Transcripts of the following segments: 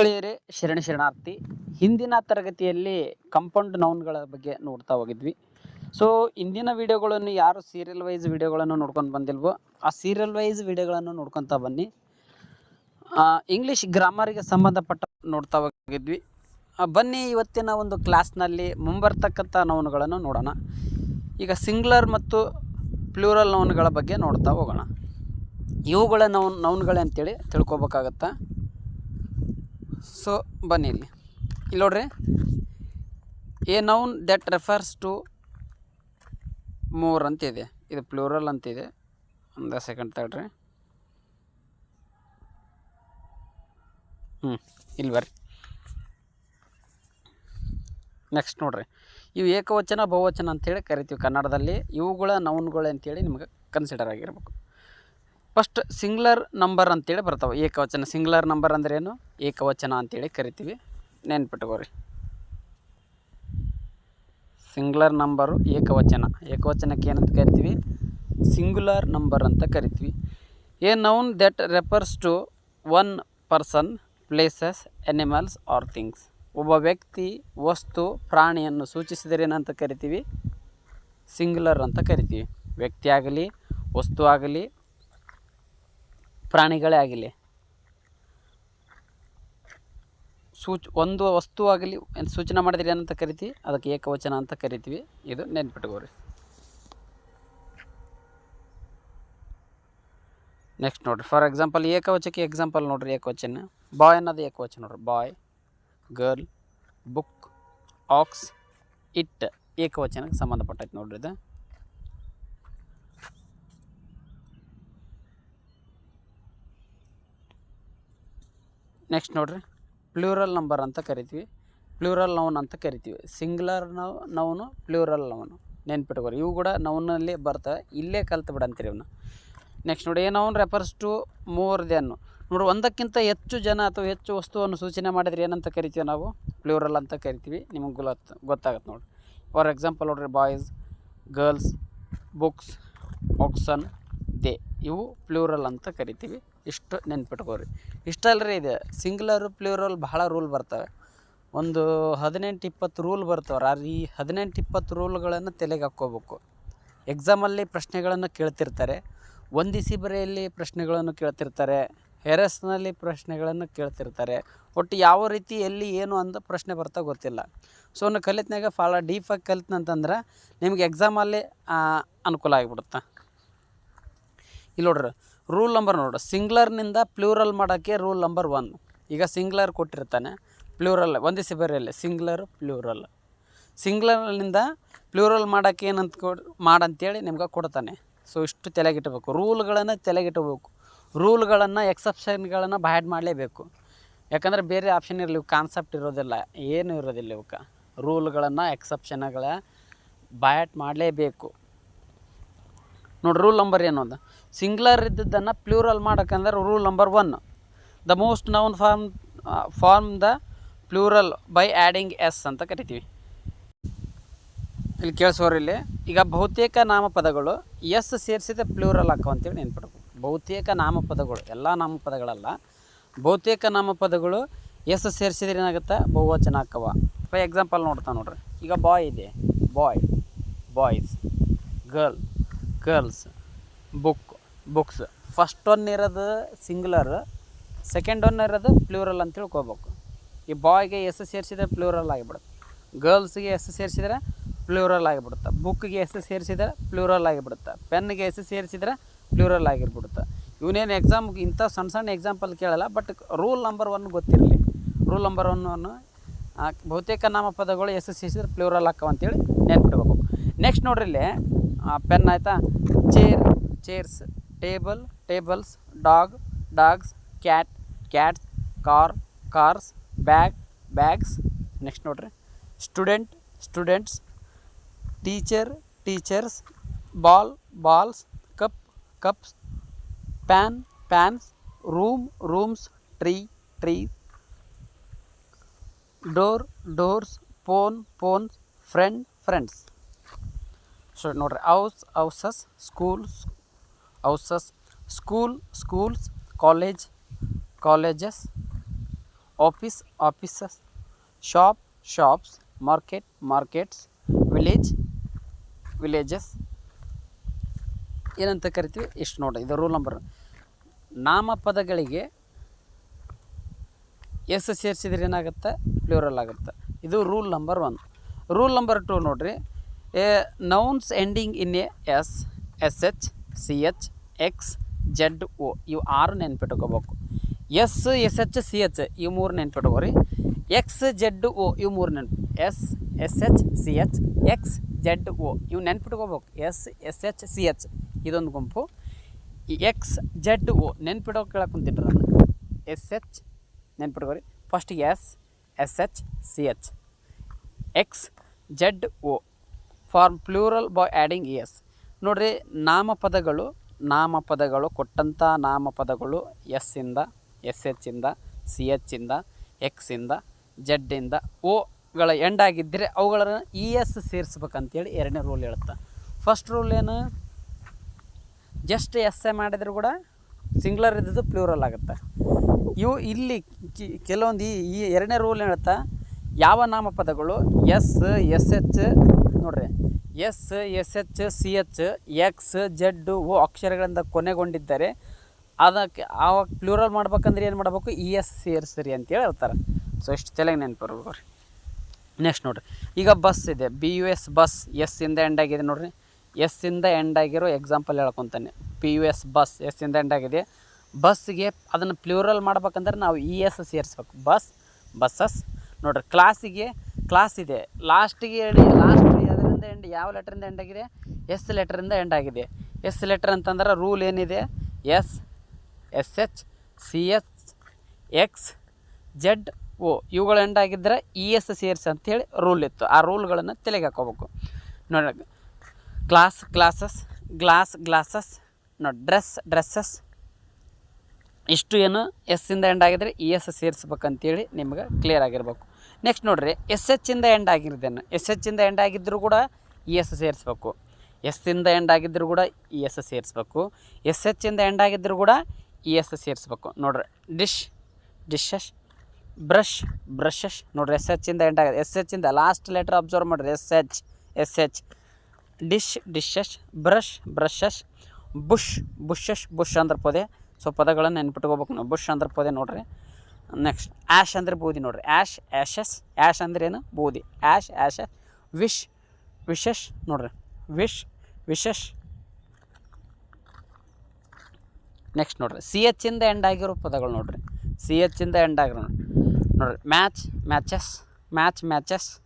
ಗೆಳೆಯರೇ ಶರಣ ಶರಣಾರ್ಥಿ, ಹಿಂದಿನ ತರಗತಿಯಲ್ಲಿ ಕಂಪೌಂಡ್ ನೌನ್ಗಳ ಬಗ್ಗೆ ನೋಡ್ತಾ ಹೋಗಿದ್ವಿ. ಸೊ ಇಂದಿನ ವಿಡಿಯೋಗಳನ್ನು ಯಾರು ಸೀರಿಯಲ್ ವೈಸ್ ವಿಡಿಯೋಗಳನ್ನು ನೋಡ್ಕೊಂಡು ಬಂದಿಲ್ವೋ, ಆ ಸೀರಿಯಲ್ ವೈಸ್ ವಿಡಿಯೋಗಳನ್ನು ನೋಡ್ಕೊತಾ ಬನ್ನಿ. ಇಂಗ್ಲೀಷ್ ಗ್ರಾಮರಿಗೆ ಸಂಬಂಧಪಟ್ಟ ನೋಡ್ತಾ ಹೋಗಿದ್ವಿ. ಬನ್ನಿ ಇವತ್ತಿನ ಒಂದು ಕ್ಲಾಸ್ನಲ್ಲಿ ಮುಂಬರ್ತಕ್ಕಂಥ ನೌನ್ಗಳನ್ನು ನೋಡೋಣ. ಈಗ ಸಿಂಗ್ಲರ್ ಮತ್ತು ಪ್ಲೂರಲ್ ನೌನ್ಗಳ ಬಗ್ಗೆ ನೋಡ್ತಾ ಹೋಗೋಣ. ಇವುಗಳ ನೌನ್ ನೌನ್ಗಳೇ ಅಂತೇಳಿ ತಿಳ್ಕೊಬೇಕಾಗತ್ತಾ? ಸೊ ಬನ್ನಿ ಇಲ್ಲಿ. ಇಲ್ಲಿ ನೋಡ್ರಿ. A noun that refers to more ಅಂತಿದೆ. ಇದು ಪ್ಲೂರಲ್ ಅಂತಿದೆ. ಒಂದು ಸೆಕೆಂಡ್ ತಗೊಳ್ರಿ ಹ್ಞೂ ಇಲ್ಲಿ ಬರ್ರಿ. ನೆಕ್ಸ್ಟ್ ನೋಡ್ರಿ. ಇವು ಏಕವಚನ, ಬಹುವಚನ ಅಂತೇಳಿ ಕರಿತೀವಿ ಕನ್ನಡದಲ್ಲಿ. ಇವುಗಳ ನೌನ್ಗಳು ಅಂತೇಳಿ ನಿಮ್ಗೆ ಕನ್ಸಿಡರ್ ಆಗಿರ್ಬೇಕು. ಫಸ್ಟ್ ಸಿಂಗ್ಲರ್ ನಂಬರ್ ಅಂತೇಳಿ ಬರ್ತಾವೆ. ಏಕವಚನ ಸಿಂಗ್ಲರ್ ನಂಬರ್ ಅಂದ್ರೇನು? ಏಕವಚನ ಅಂತೇಳಿ ಕರಿತೀವಿ. ನೆನ್ಪಿಟ್ಕೋರಿ ಸಿಂಗ್ಲರ್ ನಂಬರು ಏಕವಚನ. ಏಕವಚನಕ್ಕೆ ಏನಂತ ಕರಿತೀವಿ? ಸಿಂಗುಲರ್ ನಂಬರ್ ಅಂತ ಕರಿತೀವಿ. A noun that refers to one person places animals or things ಒಬ್ಬ ವ್ಯಕ್ತಿ, ವಸ್ತು, ಪ್ರಾಣಿಯನ್ನು ಸೂಚಿಸಿದರೆ ಏನಂತ ಕರಿತೀವಿ? ಸಿಂಗುಲರ್ ಅಂತ ಕರಿತೀವಿ. ವ್ಯಕ್ತಿ ಆಗಲಿ, ವಸ್ತು ಆಗಲಿ, ಪ್ರಾಣಿಗಳೇ ಆಗಲಿ. ಸೂಚ್ ಒಂದು ವಸ್ತು ಆಗಲಿ ಸೂಚನೆ ಮಾಡಿದ್ರೆ ಏನಂತ ಕರಿತೀವಿ. ಅದಕ್ಕೆ ಏಕವಚನ ಅಂತ ಕರಿತೀವಿ. ಇದು ನೆನ್ಪಿಟ್ಕೋರಿ ನೆಕ್ಸ್ಟ್ ನೋಡ್ರಿ. ಫಾರ್ ಎಕ್ಸಾಂಪಲ್ ಏಕವಚಕ್ಕೆ ಎಕ್ಸಾಂಪಲ್ ನೋಡ್ರಿ ಏಕವಚನ. ಬಾಯ್ ಅನ್ನೋದು ಏಕವಚನ ನೋಡ್ರಿ. Boy girl book ox it ಏಕವಚನಕ್ಕೆ ಸಂಬಂಧಪಟ್ಟೈತೆ ನೋಡ್ರಿ ಇದು. ನೆಕ್ಸ್ಟ್ ನೋಡ್ರಿ. ಪ್ಲೂರಲ್ ನಂಬರ್ ಅಂತ ಕರಿತೀವಿ. ಪ್ಲೂರಲ್ ನೌನ್ ಅಂತ ಕರಿತೀವಿ. Singular noun, noun plural noun. ನೆನ್ಪಿಟ್ಕೋರಿ ಇವು ಕೂಡ ನೌನಲ್ಲಿ ಬರ್ತವೆ. ಇಲ್ಲೇ ಕಲ್ತು ಬಿಡಂತೀರಿ ಇವನ್ನ ನೆಕ್ಸ್ಟ್ ನೋಡಿ, ಏನೋ ರೆಫರ್ಸ್ ಟು ಮೋರ್ ದೆನ್ ನೋಡಿ, ಒಂದಕ್ಕಿಂತ ಹೆಚ್ಚು ಜನ ಅಥವಾ ಹೆಚ್ಚು ವಸ್ತುವನ್ನು ಸೂಚನೆ ಮಾಡಿದರೆ ಏನಂತ ಕರಿತೀವಿ ನಾವು? ಪ್ಲೂರಲ್ ಅಂತ ಕರಿತೀವಿ. ನಿಮಗೆ ಗೊತ್ತ ಗೊತ್ತಾಗತ್ತೆ ನೋಡಿ. ಫಾರ್ ಎಕ್ಸಾಂಪಲ್ ನೋಡಿರಿ boys girls books oxen they ಇವು ಪ್ಲೂರಲ್ ಅಂತ ಕರಿತೀವಿ. ಇಷ್ಟು ನೆನ್ಪಿಟ್ಕೋರಿ ರೀ ಇದು. ಸಿಂಗ್ಲರ್ ಪ್ಲೂರಲ್ ಬಹಳ ರೂಲ್ ಬರ್ತವೆ. ಒಂದು ಹದಿನೆಂಟು ಇಪ್ಪತ್ತು ರೂಲ್ ಬರ್ತವೆ ಆ ಈ ಹದಿನೆಂಟು ಇಪ್ಪತ್ತು ರೂಲ್ಗಳನ್ನು ತಲೆಗೆ ಹಾಕ್ಕೋಬೇಕು. ಎಕ್ಸಾಮಲ್ಲಿ ಪ್ರಶ್ನೆಗಳನ್ನು ಕೇಳ್ತಿರ್ತಾರೆ. ಒಂದಿಸಿ ಬರೆಯಲ್ಲಿ ಪ್ರಶ್ನೆಗಳನ್ನು ಕೇಳ್ತಿರ್ತಾರೆ. ಹೆರಸ್ನಲ್ಲಿ ಪ್ರಶ್ನೆಗಳನ್ನು ಕೇಳ್ತಿರ್ತಾರೆ. ಒಟ್ಟು ಯಾವ ರೀತಿ, ಎಲ್ಲಿ, ಏನು ಅಂತ ಪ್ರಶ್ನೆ ಬರ್ತಾ ಗೊತ್ತಿಲ್ಲ. ಸೊ ಅವನು ಕಲಿತ್ನಾಗ ಭಾಳ ಡೀಪಾಗಿ ಕಲಿತ್ನಂತಂದ್ರೆ ನಿಮ್ಗೆ ಎಕ್ಸಾಮಲ್ಲಿ ಅನುಕೂಲ ಆಗಿಬಿಡುತ್ತೆ. ಇಲ್ಲಿ ನೋಡ್ರಿ. ರೂಲ್ ನಂಬರ್ ನೋಡು. ಸಿಂಗ್ಲರ್ನಿಂದ ಪ್ಲೂರಲ್ ಮಾಡೋಕ್ಕೆ ರೂಲ್ ನಂಬರ್ ಒನ್ ಈಗ ಸಿಂಗ್ಲರ್ ಕೊಟ್ಟಿರ್ತಾನೆ. ಪ್ಲೂರಲ್ ಒಂದೇ ಸಿಬರಿಯಲ್ಲಿ ಸಿಂಗ್ಲರ್ ಪ್ಲೂರಲ್ ಸಿಂಗ್ಲರ್ನಿಂದ ಪ್ಲೂರಲ್ ಮಾಡೋಕ್ಕೆ ಏನಂತ ಕೊಡ್ ಮಾಡಂತೇಳಿ ನಿಮ್ಗೆ ಕೊಡ್ತಾನೆ. ಸೊ ಇಷ್ಟು ತಲೆಗಿಟ್ಟಬೇಕು ರೂಲ್ಗಳನ್ನು ತಲೆಗಿಟ್ಟಬೇಕು ರೂಲ್ಗಳನ್ನು ಎಕ್ಸೆಪ್ಷನ್ಗಳನ್ನು ಬ್ಯಾಡ್ ಮಾಡಲೇಬೇಕು. ಯಾಕಂದರೆ ಬೇರೆ ಆಪ್ಷನ್ ಇರಲಿ ಕಾನ್ಸೆಪ್ಟ್ ಇರೋದಿಲ್ಲ. ಏನು ಇರೋದಿಲ್ಲ ಇವಕ್ಕೆ ರೂಲ್ಗಳನ್ನು ಎಕ್ಸೆಪ್ಷನ್ಗಳ ಬ್ಯಾಟ್ ಮಾಡಲೇಬೇಕು. ನೋಡಿ ರೂಲ್ ನಂಬರ್ ಏನು ಅಂತ ಸಿಂಗ್ಲರ್ ಇದ್ದದ್ದನ್ನು plural ಮಾಡೋಕ್ಕಂದ್ರೆ rule number one the most noun form form the plural by adding s ಅಂತ ಕರಿತೀವಿ. ಇಲ್ಲಿ ಕೇಳಿಸೋರಿಲ್ಲಿ ಈಗ ಬಹುತೇಕ ನಾಮಪದಗಳು ಎಸ್ ಸೇರಿಸಿದ ಪ್ಲೂರಲ್ ಹಾಕೋ ಅಂತೇಳಿ ನೆನ್ಪಿಡ್ಬೇಕು ಬಹುತೇಕ ನಾಮಪದಗಳು, ಎಲ್ಲ ನಾಮಪದಗಳಲ್ಲ. ಬಹುತೇಕ ನಾಮಪದಗಳು ಎಸ್ ಸೇರಿಸಿದ್ರೆ ಏನಾಗುತ್ತೆ? ಬಹುವಚನ ಹಾಕವ. ಫಾರ್ ಎಕ್ಸಾಂಪಲ್ ನೋಡ್ತಾ ನೋಡ್ರಿ. ಈಗ ಬಾಯ್ ಇದೆ. Boy boys girl girls book books first one ಇರೋದು ಸಿಂಗ್ಲರ್ ಸೆಕೆಂಡ್ ಒನ್ ಇರೋದು ಪ್ಲೂರಲ್ ಅಂತ ತಿಳ್ಕೊಬೇಕು. ಈ ಬಾಯ್ಗೆ ಎಸ್ ಸೇರಿಸಿದ್ರೆ ಪ್ಲೂರಲ್ ಆಗಿಬಿಡುತ್ತೆ. ಗರ್ಲ್ಸ್ಗೆ ಎಸ್ ಸೇರಿಸಿದ್ರೆ ಪ್ಲೂರಲ್ ಆಗಿಬಿಡುತ್ತೆ. ಬುಕ್ಗೆ ಎಸ್ ಸೇರಿಸಿದ್ರೆ ಪ್ಲೂರಲ್ ಆಗಿಬಿಡುತ್ತೆ. ಪೆನ್ಗೆ ಎಸ್ ಸೇರಿಸಿದ್ರೆ ಪ್ಲೂರಲ್ ಆಗಿರ್ಬಿಡುತ್ತೆ ಇವನೇನು ಎಕ್ಸಾಮ್ ಇಂಥ ಸಣ್ಣ ಸಣ್ಣ ಎಕ್ಸಾಂಪಲ್ ಕೇಳಲ್ಲ ಬಟ್ ರೂಲ್ ನಂಬರ್ ಒನ್ ಗೊತ್ತಿರಲಿ. ರೂಲ್ ನಂಬರ್ ಒನ್ ಒನ್ನು ಬಹುತೇಕ ನಾಮಪದಗಳು ಎಸ್ ಸೇರಿಸಿದ್ರೆ ಪ್ಲೂರಲ್ ಹಾಕವ ಅಂತೇಳಿ ನೆನ್ಪಿಟ್ಕೋಬೇಕು. ನೆಕ್ಸ್ಟ್ ನೋಡ್ರಿ ಇಲ್ಲಿ. ಪೆನ್ ಆಯಿತಾ chair chairs table tables dog dogs cat cats car cars bag bags next ನೋಡ್ರಿ student students teacher teachers ball balls cup cups pan pans room rooms tree trees door doors phone phones friend friends so ನೋಡ್ರಿ house houses schools houses school, schools, college, colleges, office, offices, shop, shops, market, markets, village, villages. ಏನಂತ ಕರಿತೀವಿ? ಇಷ್ಟು ನೋಡ್ರಿ, ಇದು rule number ನಾಮಪದಗಳಿಗೆ S ಸೇರಿಸಿದ್ರೆ ಏನಾಗುತ್ತೆ? Plural ಆಗುತ್ತೆ. ಇದು rule number one rule number two ನೋಡ್ರಿ ending in a s s h c h x z o ಇವು ಆರು ನೆನ್ಪಿಟ್ಕೋಬೇಕು. S s h c h ಇವು ಮೂರು ನೆನ್ಪಿಟ್ಕೋರಿ. ಎಕ್ಸ್ ಜೆಡ್ ಒ ಇವು ಮೂರು ನೆನ್ಪು. S s h c h x z o ಇವು ನೆನ್ಪಿಟ್ಕೋಬೇಕು. S s h c h ಇದೊಂದು ಗುಂಪು. ಎಕ್ಸ್ ಜೆಡ್ ಒ ನೆನ್ಪಿಡೋ ಕೇಳಕ್ಕೆ S H ನೆನ್ಪಿಟ್ಕೋರಿ. First s s h c h x z o form plural by adding s ನೋಡ್ರಿ, ನಾಮಪದಗಳು ನಾಮಪದಗಳು ಕೊಟ್ಟಂಥ ನಾಮಪದಗಳು ಎಸ್ಸಿಂದ S ಎಚ್ಚಿಂದ C ಎಚ್ಚಿಂದ ಎಕ್ಸಿಂದ ಜಡ್ಡಿಂದ ಓಗಳ ಎಂಡಾಗಿದ್ದರೆ ಅವುಗಳನ್ನು E S ಸೇರಿಸ್ಬೇಕಂತೇಳಿ ಎರಡನೇ ರೂಲ್ ಹೇಳುತ್ತೆ. ಫಸ್ಟ್ ರೂಲ್ ಏನು? ಜಸ್ಟ್ ಎಸ್ ಎ ಮಾಡಿದರೂ ಕೂಡ ಸಿಂಗ್ಲರ್ ಇದ್ದದ್ದು ಪ್ಲೂರಲ್ ಆಗುತ್ತೆ. ಇವು ಇಲ್ಲಿ ಕೆಲವೊಂದು ಈ ಎರಡನೇ ರೂಲ್ ಹೇಳುತ್ತಾ? ಯಾವ ನಾಮಪದಗಳು? ಎಸ್ ಎಸ್ ಎಚ್ ನೋಡ್ರಿ. S s h c h x z o ಅಕ್ಷರಗಳಿಂದ ಕೊನೆಗೊಂಡಿದ್ದಾರೆ. ಅದಕ್ಕೆ ಆವಾಗ ಪ್ಲೂರಲ್ ಮಾಡ್ಬೇಕಂದ್ರೆ ಏನು ಮಾಡಬೇಕು? ಇ ಎಸ್ ಸೇರಿಸ್ರಿ ಅಂತೇಳಿ ಹೇಳ್ತಾರೆ. ಸೊ ಇಷ್ಟು ತಲೆಗೆ ನೆನಪು ರೀ ನೆಕ್ಸ್ಟ್ ನೋಡ್ರಿ. ಈಗ ಬಸ್ ಇದೆ. B u s bus s ಇಂದ ಎಂಡ್ ಆಗಿದೆ ನೋಡ್ರಿ. ಎಸ್ ಇಂದ ಎಂಡ್ ಆಗಿರೋ example ಹೇಳ್ಕೊತಾನೆ. P u s bus s ಇಂದ ಎಂಡ್ ಆಗಿದೆ. ಬಸ್ಗೆ ಅದನ್ನು ಪ್ಲೂರಲ್ ಮಾಡ್ಬೇಕಂದ್ರೆ ನಾವು ಇ ಎಸ್ ಸೇರಿಸ್ಬೇಕು. ಬಸ್ ಬಸ್ಸಸ್ ನೋಡ್ರಿ ಕ್ಲಾಸಿಗೆ ಕ್ಲಾಸ್ ಇದೆ. ಲಾಸ್ಟಿಗೆ ಲಾಸ್ಟ್ ಅದರಿಂದ ಎಂಡ್ ಯಾವ ಲೆಟ್ರಿಂದ ಎಂಡ್ ಆಗಿದೆ? ಎಸ್ ಲೆಟ್ರಿಂದ ಎಂಡ್ ಆಗಿದೆ. ಎಸ್ ಲೆಟರ್ ಅಂತಂದ್ರೆ ರೂಲ್ ಏನಿದೆ? S s h c h x z o ಇವುಗಳು ಎಂಡ್ ಆಗಿದ್ದರೆ ಇ ಎಸ್ ಸೇರಿಸಿ ಅಂಥೇಳಿ ರೂಲ್ ಇತ್ತು. ಆ ರೂಲ್ಗಳನ್ನು ತಲೆಗೆ ಹಾಕೋಬೇಕು. ನೋಡಿ ಕ್ಲಾಸ್ ಕ್ಲಾಸಸ್ ಗ್ಲಾಸ್ ಗ್ಲಾಸಸ್ ನೋಡಿ ಡ್ರೆಸ್ ಡ್ರೆಸ್ಸಸ್ ಇಷ್ಟು ಏನು ಎಸ್ಸಿಂದ ಎಂಡ್ ಆಗಿದ್ರೆ ಇ ಎಸ್ ಸೇರಿಸ್ಬೇಕಂತೇಳಿ ನಿಮ್ಗೆ ಕ್ಲಿಯರ್ ಆಗಿರ್ಬೇಕು. ನೆಕ್ಸ್ಟ್ ನೋಡ್ರಿ ಎಸ್ ಇಂದ ಎಂಡ್ ಆಗಿರೋದೇನು? ಎಸ್ ಇಂದ ಎಂಡ್ ಆಗಿದ್ದರೂ ಕೂಡ ಇ ಎಸ್ ಸೇರಿಸ್ಬೇಕು. ಎಸ್ಸಿಂದ ಎಂಡ್ ಆಗಿದ್ದರೂ ಕೂಡ ಇ ಎಸ್ ಸೇರಿಸ್ಬೇಕು. ಎಸ್ ಎಚ್ಚಿಂದ ಎಂಡ್ ಆಗಿದ್ದರೂ ಕೂಡ ಇ ಎಸ್ ಸೇರಿಸ್ಬೇಕು. ನೋಡ್ರಿ ಡಿಶ್ ಡಿಶಸ್ ಬ್ರಷ್ ಬ್ರಷಸ್ ನೋಡ್ರಿ ಎಸ್ ಇಂದ ಎಂಡ್ ಆಗಿದೆ. ಎಸ್ ಇಂದ ಲಾಸ್ಟ್ ಲೆಟರ್ ಅಬ್ಸರ್ವ್ ಮಾಡಿರಿ. S h s H dish dishes brush brushes bush bushes bush ಅಂದ್ರೆ ಪೊದೆ. ಸೊ ಪದಗಳನ್ನು ನೆನ್ಪಿಟ್ಕೋಬೇಕು. ನಾವು ಬುಷ್ ಅಂದ್ರೆ ಪೊದೆ ನೋಡ್ರಿ. ನೆಕ್ಸ್ಟ್ ಆ್ಯಶ್ ಅಂದ್ರೆ ಬೂದಿ ನೋಡ್ರಿ. ಆ್ಯಶ್ ಆ್ಯಶಸ್ ಆ್ಯಶ್ ಅಂದ್ರೆ ಏನು? ಬೂದಿ ಆ್ಯಶ್ ಆ್ಯಶ ವಿಶ್, ವಿಶಸ್ ನೋಡ್ರಿ. Wish, wishes. ನೆಕ್ಸ್ಟ್ ನೋಡ್ರಿ. ಸಿ ಎಚ್ಚಿಂದ ಎಂಡ್ ಆಗಿರೋ ಪದಗಳು ನೋಡ್ರಿ. ಸಿ ಎಚ್ಚಿಂದ ಎಂಡ್ ಆಗಿರೋ ನೋಡ್ರಿ. Match, matches match, matches.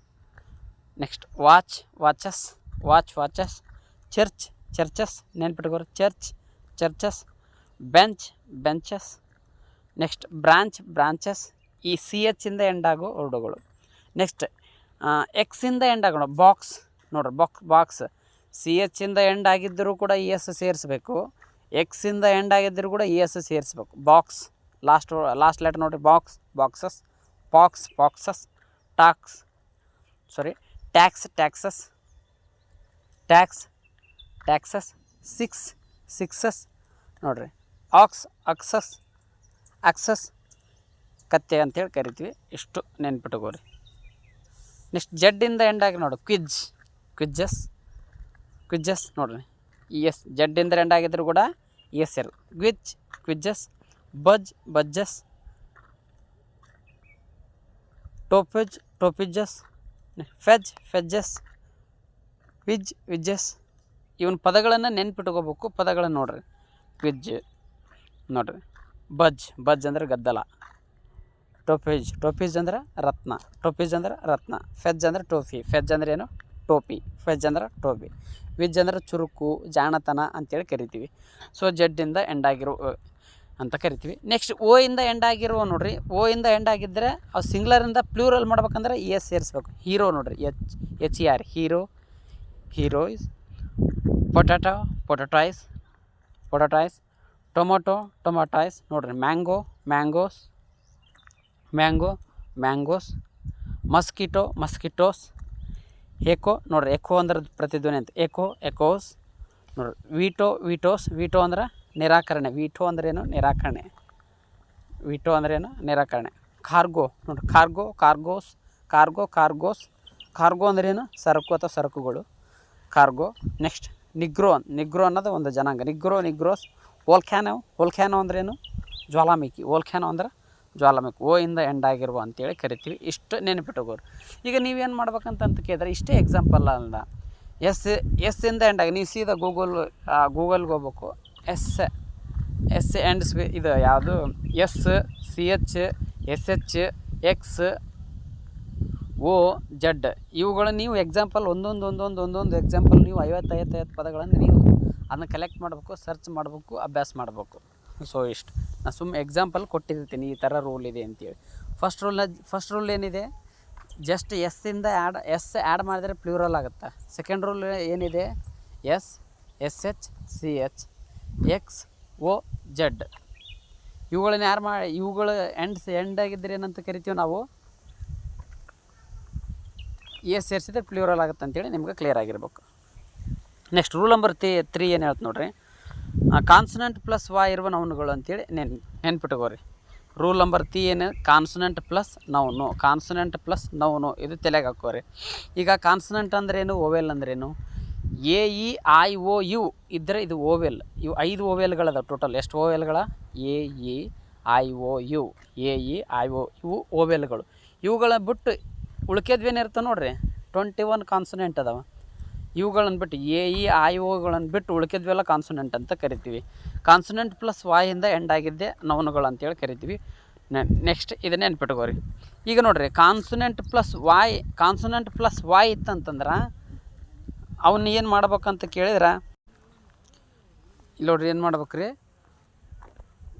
Next watch, watches watch, watches. Church, churches. ನೆನ್ಪಿಟ್ಕೋರಿ. Church, churches. Bench, benches. Next branch, branches, ಈ ಸಿ ಎಚ್ಚಿಂದ ಎಂಡ್ ಆಗೋ ವರ್ಡುಗಳು ನೆಕ್ಸ್ಟ್ ಎಕ್ಸಿಂದ ಎಂಡ್ ಆಗೋಣ. ಬಾಕ್ಸ್ ನೋಡ್ರಿ ಬಾಕ್ಸ್ ಬಾಕ್ಸ್ ಸಿ ಎಚ್ಚಿಂದ ಎಂಡ್ ಆಗಿದ್ದರೂ ಕೂಡ ಇ ಎಸ್ ಸೇರಿಸ್ಬೇಕು. ಎಕ್ಸಿಂದ ಎಂಡ್ ಆಗಿದ್ದರೂ ಕೂಡ ಇ ಎಸ್ ಸೇರಿಸ್ಬೇಕು. ಬಾಕ್ಸ್ ಲಾಸ್ಟ್ ಲಾಸ್ಟ್ ಲೆಟರ್ ನೋಡಿರಿ box boxes box boxes tax sorry tax taxes tax taxes six sixes ನೋಡಿರಿ ಆಕ್ಸ್ ಅಕ್ಸಸ್ ಅಕ್ಸಸ್ ಕತ್ತೆ ಅಂತೇಳಿ ಕರಿತೀವಿ. ಇಷ್ಟು ನೆನ್ಪಿಟ್ಕೋರಿ ನೆಕ್ಸ್ಟ್ ಜಡ್ಡಿಂದ ಎಂಡ್ ಆಗಿ ನೋಡು. ಕ್ವಿಜ್ ಕ್ವಿಜ್ಜಸ್ ಕ್ವಿಜ್ಜಸ್ ನೋಡ್ರಿ. ಇ ಎಸ್ ಜಡ್ಡಿಂದ ಎಂಡ್ ಆಗಿದ್ರು ಕೂಡ E S L quiz quizzes buzz buzzes topaz topazes fez fezzes whiz whizzes ಇವನ್ ಪದಗಳನ್ನು ನೆನ್ಪಿಟ್ಕೋಬೇಕು. ಪದಗಳನ್ನು ನೋಡ್ರಿ. ಕ್ವಿಜ್ ನೋಡ್ರಿ. ಬಜ್ ಬಜ್ ಅಂದ್ರೆ ಗದ್ದಲ. ಟೋಪೇಜ್, ಟೋಪೀಜ್ ಅಂದ್ರೆ ರತ್ನ. ಟೋಪೀಜ್ ಅಂದ್ರೆ ರತ್ನ. ಫೆಜ್ ಅಂದ್ರೆ ಟೋಫಿ ಫೆಜ್ ಅಂದ್ರೆ ಏನು? ಟೋಪಿ. ಫೆಜ್ ಅಂದ್ರೆ ಟೋಪಿ. ವಿಜ್ ಅಂದ್ರೆ ಚುರುಕು, ಜಾಣತನ ಅಂತೇಳಿ ಕರಿತೀವಿ. ಸೊ ಜಡ್ಡಿಂದ ಎಂಡ್ ಆಗಿರೋ ಅಂತ ಕರಿತೀವಿ. ನೆಕ್ಸ್ಟ್, ಓ ಇಂದ ಎಂಡ್ ಆಗಿರುವ ನೋಡ್ರಿ. ಓ ಇಂದ ಎಂಡ್ ಆಗಿದ್ದರೆ ಅವು ಸಿಂಗ್ಲರಿಂದ ಪ್ಲೂರಲ್ ಮಾಡ್ಬೇಕಂದ್ರೆ ಇ ಎಸ್ ಸೇರಿಸ್ಬೇಕು. ಹೀರೋ ನೋಡ್ರಿ. H H E R hero, heroes, potato potatoes potatoes tomato, tomatoes, ನೋಡ್ರಿ, mango, mangoes mango, mangoes, mosquito, mosquitoes, echo, ನೋಡ್ರಿ, ಎಕೋ ಅಂದ್ರೆ ಪ್ರತಿಧ್ವನಿ ಅಂತ. ಎಕೋ, ಎಕೋಸ್, ನೋಡ್ರಿ, ವೀಟೋ, ವೀಟೋಸ್, ವೀಟೋ ಅಂದ್ರೆ ನಿರಾಕರಣೆ. ವೀಟೋ ಅಂದ್ರೇನು ನಿರಾಕರಣೆ. ವೀಟೋ ಅಂದ್ರೇನು ನಿರಾಕರಣೆ. ಕಾರ್ಗೋ, ನೋಡ್ರಿ, cargo, cargoes cargo cargoes, cargo ಅಂದ್ರೇನು ಸರಕು ಅಥವಾ ಸರಕುಗಳು. ಕಾರ್ಗೋ, ನೆಕ್ಸ್ಟ್, ನಿಗ್ರೋ ನಿಗ್ರೋ ಅನ್ನೋದು ಒಂದು ಜನಾಂಗ. ನಿಗ್ರೋ, ನಿಗ್ರೋಸ್ ಓಲ್ಖ್ಯಾನೋ ಓಲ್ಖ್ಯಾನೋ ಅಂದ್ರೇನು? ಜ್ವಾಲಾಮುಖಿ. ಓಲ್ಖ್ಯಾನೋ ಅಂದ್ರೆ ಜ್ವಾಲಾಮುಖಿ. ಓ ಇಂದ ಎಂಡ್ ಆಗಿರುವ ಅಂತೇಳಿ ಕರಿತೀವಿ. ಇಷ್ಟು ನೆನಪಿಟ್ಟೋಗೋರು ಈಗ ನೀವೇನು ಮಾಡ್ಬೇಕಂತ ಅಂತ ಕೇಳಿದ್ರೆ ಇಷ್ಟೇ ಎಕ್ಸಾಂಪಲ್ ಅಲ್ಲ. ಎಸ್ ಎಸ್ ಇಂದ ಎಂಡ್ ಆಗಿ, ನೀವು ಸೀದಾ ಗೂಗಲ್ ಗೂಗಲ್ಗೆ ಹೋಗ್ಬೇಕು. ಎಸ್ ಎಸ್ ಎಂಡ್ಸ್ ಇದು ಯಾವುದು? S, c h, s h, x, o, z. ಇವುಗಳು ನೀವು ಎಕ್ಸಾಂಪಲ್ ಒಂದೊಂದು ಒಂದೊಂದು ಒಂದೊಂದು ಎಕ್ಸಾಂಪಲ್ ನೀವು ಐವತ್ತು ಐವತ್ತೈವತ್ತು ಪದಗಳನ್ನು ನೀವು ಅದನ್ನ ಕಲೆಕ್ಟ್ ಮಾಡಬೇಕು ಸರ್ಚ್ ಮಾಡಬೇಕು, ಅಭ್ಯಾಸ ಮಾಡಬೇಕು. ಸೊ ಇಷ್ಟು. ನಾನು ಸುಮ್ಮನೆ ಎಕ್ಸಾಂಪಲ್ ಕೊಟ್ಟಿರ್ತೀನಿ, ಈ ಥರ ರೂಲ್ ಇದೆ ಅಂತೇಳಿ. ಫಸ್ಟ್ ರೂಲ್ ಫಸ್ಟ್ ರೂಲ್ ಏನಿದೆ? ಜಸ್ಟ್ ಎಸ್ಸಿಂದ ಆ್ಯಡ್ ಎಸ್ ಆ್ಯಡ್ ಮಾಡಿದರೆ ಪ್ಲೂರಲ್ ಆಗುತ್ತೆ? ಸೆಕೆಂಡ್ ರೂಲ್ ಏನಿದೆ? S s h c h x o z ಇವುಗಳನ್ನ ಯಾರು ಮಾಡಿ ಇವುಗಳು ಎಂಡ್ ಎಂಡ್ ಆಗಿದ್ದರೆ ಏನಂತ ಕರಿತೀವಿ ನಾವು? ಎಸ್ ಸೇರಿಸಿದ್ರೆ ಪ್ಲೂರಲ್ ಆಗುತ್ತೆ ಅಂತೇಳಿ ನಿಮ್ಗೆ ಕ್ಲಿಯರ್ ಆಗಿರ್ಬೇಕು. ನೆಕ್ಸ್ಟ್ ರೂಲ್ ನಂಬರ್ ತಿ ತ್ರೀ ಏನು ಹೇಳ್ತು ನೋಡ್ರಿ? ಕಾನ್ಸನೆಂಟ್ ಪ್ಲಸ್ ವಾ ಇರುವ ನೌನುಗಳು ಅಂತೇಳಿ ನೆನ್ ನೆನ್ಪಿಟ್ಕೋರಿ. ರೂಲ್ ನಂಬರ್ ತಿ ಏನು? Consonant plus noun consonant plus noun ಇದು ತಲೆಗೆ ಹಾಕೋರಿ ಈಗ ಕಾನ್ಸನೆಂಟ್ ಅಂದ್ರೇನು? ಓವೆಲ್ ಅಂದ್ರೇನು? A e i o u ಇದ್ದರೆ ಇದು ಓವೆಲ್ ಇವು ಐದು ಓವೆಲ್ಗಳದ ಟೋಟಲ್ ಎಷ್ಟು ಓವೆಲ್ಗಳ a e i o u a e i o ಇವು ಓವೆಲ್ಗಳು ಇವುಗಳ ಬಿಟ್ಟು ಉಳ್ಕೆದ್ವೇನಿರ್ತವೆ ನೋಡ್ರಿ? ಟ್ವೆಂಟಿ ಒನ್ ಕಾನ್ಸನೆಂಟ್ ಅದಾವ. ಇವುಗಳನ್ನು ಬಿಟ್ಟು ಎ ಇ ಆ ಇವುಗಳನ್ನು ಬಿಟ್ಟು ಉಳ್ಕಿದ್ವೆಲ್ಲ ಕಾನ್ಸೊನೆಂಟ್ ಅಂತ ಕರಿತೀವಿ. ಕಾನ್ಸೊನೆಂಟ್ ಪ್ಲಸ್ ವಾಯಿಂದ ಎಂಡ್ ಆಗಿದ್ದೆ, ನವನುಗಳು ಅಂತೇಳಿ ಕರಿತೀವಿ. ನೆಕ್ಸ್ಟ್ ಇದು ನೆನ್ಪಿಟ್ಕೋರಿ ಈಗ ನೋಡ್ರಿ consonant plus y consonant plus y ಇತ್ತಂತಂದ್ರೆ ಅವನ್ನ ಏನು ಮಾಡ್ಬೇಕಂತ ಕೇಳಿದ್ರೆ? ಇಲ್ಲಿ ನೋಡ್ರಿ ಏನು ಮಾಡ್ಬೇಕ್ರಿ?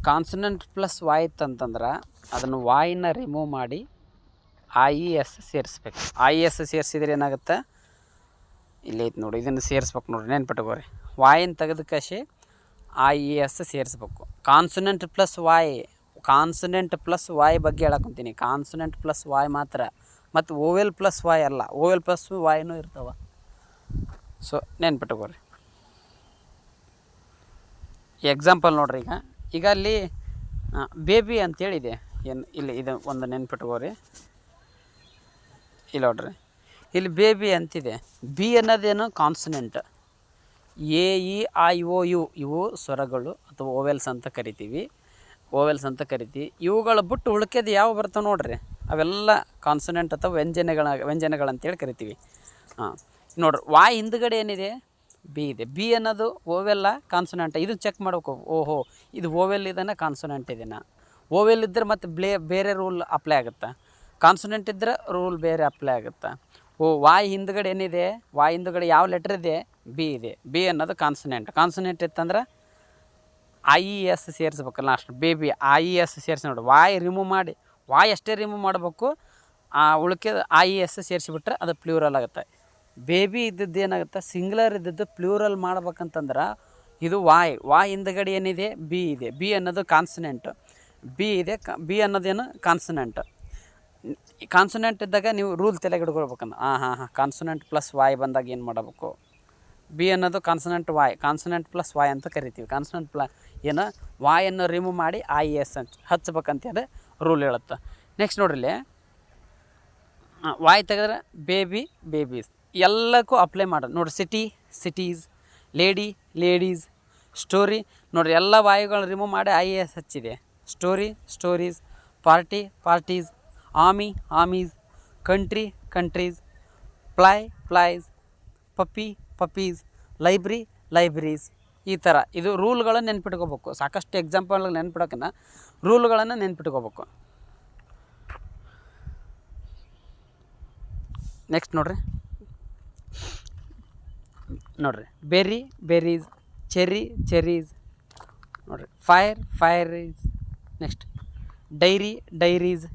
ಕಾನ್ಸನೆಂಟ್ ಪ್ಲಸ್ ವಾಯ್ ಇತ್ತಂತಂದ್ರೆ, ಅದನ್ನು ವಾಯಿನ ರಿಮೂವ್ ಮಾಡಿ ಐ ಇ ಎಸ್ ಸೇರಿಸ್ಬೇಕು. ಐ ಎಸ್ ಸೇರಿಸಿದ್ರೆ ಏನಾಗುತ್ತೆ? ಇಲ್ಲಿ ಐತೆ ನೋಡಿ. ಇದನ್ನು ಸೇರಿಸ್ಬೇಕು ನೋಡಿ. ನೆನ್ಪಿಟ್ಕೋರಿ ವಾಯಿನ ತೆಗೆದ ಕಶಿ ಆ ಇ ಎಸ್ ಸೇರಿಸ್ಬೇಕು. Consonant plus Y consonant plus Y ಬಗ್ಗೆ ಹೇಳಕೊಂತೀನಿ. ಕಾನ್ಸನೆಂಟ್ ಪ್ಲಸ್ ವಾಯ್ ಮಾತ್ರ. ಮತ್ತು ಓವೆಲ್ ಪ್ಲಸ್ ವಾಯ್ ಅಲ್ಲ. ಓವೆಲ್ ಪ್ಲಸ್ ವಾಯ್ನೂ ಇರ್ತವೆ. ಸೊ ನೆನ್ಪಿಟ್ಕೋರಿ ಎಕ್ಸಾಂಪಲ್ ನೋಡ್ರಿ ಈಗ. ಈಗ ಅಲ್ಲಿ ಬೇಬಿ ಅಂತೇಳಿದೆ. ಏನು, ಇಲ್ಲಿ, ಇದು ಒಂದು ನೆನ್ಪಿಟ್ಕೋರಿ ಇಲ್ಲ ನೋಡ್ರಿ. ಇಲ್ಲಿ ಬೇಬಿ ಅಂತಿದೆ. B ಅನ್ನೋದೇನು consonant a e i o u ಇವು ಸ್ವರಗಳು ಅಥವಾ ಓವೆಲ್ಸ್ ಅಂತ ಕರಿತೀವಿ. ಓವೆಲ್ಸ್ ಅಂತ ಕರಿತೀವಿ. ಇವುಗಳ ಬಿಟ್ಟು ಉಳ್ಕೆದು ಯಾವ ಬರ್ತವೆ ನೋಡ್ರಿ? ಅವೆಲ್ಲ ಕಾನ್ಸನೆಂಟ್ ಅಥವಾ ವ್ಯಂಜನಗಳ ವ್ಯಂಜನಗಳಂತೇಳಿ ಕರಿತೀವಿ. ಹಾಂ, ನೋಡ್ರಿ ವಾಯ್ ಹಿಂದ್ಗಡೆ ಏನಿದೆ? ಬಿ ಇದೆ. ಬಿ ಅನ್ನೋದು ಓವೆಲ್ಲ ಕಾನ್ಸನೆಂಟ್ ಇದು ಚೆಕ್ ಮಾಡ್ಬೇಕು. ಓಹೋ, ಇದು ಓವೆಲ್ ಇದನ್ನು ಕಾನ್ಸನೆಂಟ್ ಇದೆನಾ ಓವೆಲ್ ಇದ್ದರೆ ಮತ್ತು ಬ್ಲೇ, ಬೇರೆ ರೂಲ್ ಅಪ್ಲೈ ಆಗುತ್ತಾ? ಕಾನ್ಸನೆಂಟ್ ಇದ್ದರೆ ರೂಲ್ ಬೇರೆ ಅಪ್ಲೈ ಆಗುತ್ತೆ? ಓ, ವಾಯ್ ಹಿಂದ್ಗಡೆ ಏನಿದೆ? ವಾಯ್ ಹಿಂದ್ಗಡೆ ಯಾವ ಲೆಟ್ರ್ ಇದೆ? ಬಿ ಇದೆ. ಬಿ ಅನ್ನೋದು ಕಾನ್ಸನೆಂಟ್ ಕಾನ್ಸನೆಂಟ್ ಇತ್ತಂದ್ರೆ I E s ಸೇರಿಸ್ಬೇಕಲ್ಲ last baby i e s ಸೇರಿಸಿ ನೋಡಿ. ವಾಯ್ ರಿಮೂವ್ ಮಾಡಿ ವಾಯ್ ಅಷ್ಟೇ ರಿಮೂವ್ ಮಾಡಬೇಕು. ಆ ಉಳಿಕೆ ಐ ಇ ಎಸ್ ಸೇರಿಸಿಬಿಟ್ರೆ ಅದು ಪ್ಲೂರಲ್ ಆಗುತ್ತೆ. ಬೇಬಿ ಇದ್ದದ್ದು ಏನಾಗುತ್ತೆ? ಸಿಂಗ್ಲರ್ ಇದ್ದದ್ದು ಪ್ಲೂರಲ್ ಮಾಡ್ಬೇಕಂತಂದ್ರೆ ಇದು ವಾಯ್ ವಾಯ್ ಹಿಂದ್ಗಡೆ ಏನಿದೆ? ಬಿ ಇದೆ. ಬಿ ಅನ್ನೋದು ಕಾನ್ಸನೆಂಟ್ ಬಿ ಇದೆ. ಕ ಬಿ ಅನ್ನೋದೇನು ಕಾನ್ಸನೆಂಟ್ ಕಾನ್ಸನೆಂಟ್ ಇದ್ದಾಗ ನೀವು ರೂಲ್ ತಲೆಗೆ ಹಿಡ್ಕೊಳ್ಬೇಕಂದ್ರೆ ಹಾಂ ಹಾಂ ಹಾಂ ಕಾನ್ಸನೆಂಟ್ ಪ್ಲಸ್ ವಾಯ್ ಬಂದಾಗ ಏನು ಮಾಡಬೇಕು? ಬಿ ಅನ್ನೋದು consonant Y consonant plus Y ಅಂತ ಕರಿತೀವಿ. ಕಾನ್ಸನೆಂಟ್ ಪ್ಲ, ಏನು? ವಾಯನ್ನು ರಿಮೂವ್ ಮಾಡಿ ಐ ಎಸ್ ಅಂತ ಹಚ್ಬೇಕಂತೇಳಿ ರೂಲ್ ಹೇಳುತ್ತೆ. ನೆಕ್ಸ್ಟ್ ನೋಡ್ರಿ ವಾಯ್ ತೆಗೆದ್ರೆ ಬೇಬಿ, ಬೇಬೀಸ್, ಎಲ್ಲಕ್ಕೂ ಅಪ್ಲೈ ಮಾಡೋದು ನೋಡಿರಿ, city, cities, lady, ladies, story, ನೋಡಿರಿ, ಎಲ್ಲ ವಾಯುಗಳನ್ನ ರಿಮೂವ್ ಮಾಡಿ ಐ ಎ ಎಸ್ ಹಚ್ಚಿದೆ. Story, stories, party, parties army armies country countries ply plies puppy puppies library libraries ಈ ಥರ ಇದು ರೂಲ್ಗಳನ್ನು ನೆನ್ಪಿಟ್ಕೋಬೇಕು. ಸಾಕಷ್ಟು ಎಕ್ಸಾಂಪಲ್ ನೆನ್ಪಿಡೋಕ್ಕಿಂತ ರೂಲ್ಗಳನ್ನು ನೆನ್ಪಿಟ್ಕೋಬೇಕು. ನೆಕ್ಸ್ಟ್ ನೋಡ್ರಿ. ನೋಡ್ರಿ. ಬೆರ್ರಿ ಬೆರೀಸ್ ಚೆರ್ರಿ ಚೆರೀಸ್ ನೋಡ್ರಿ. Fairy fairies next diary diaries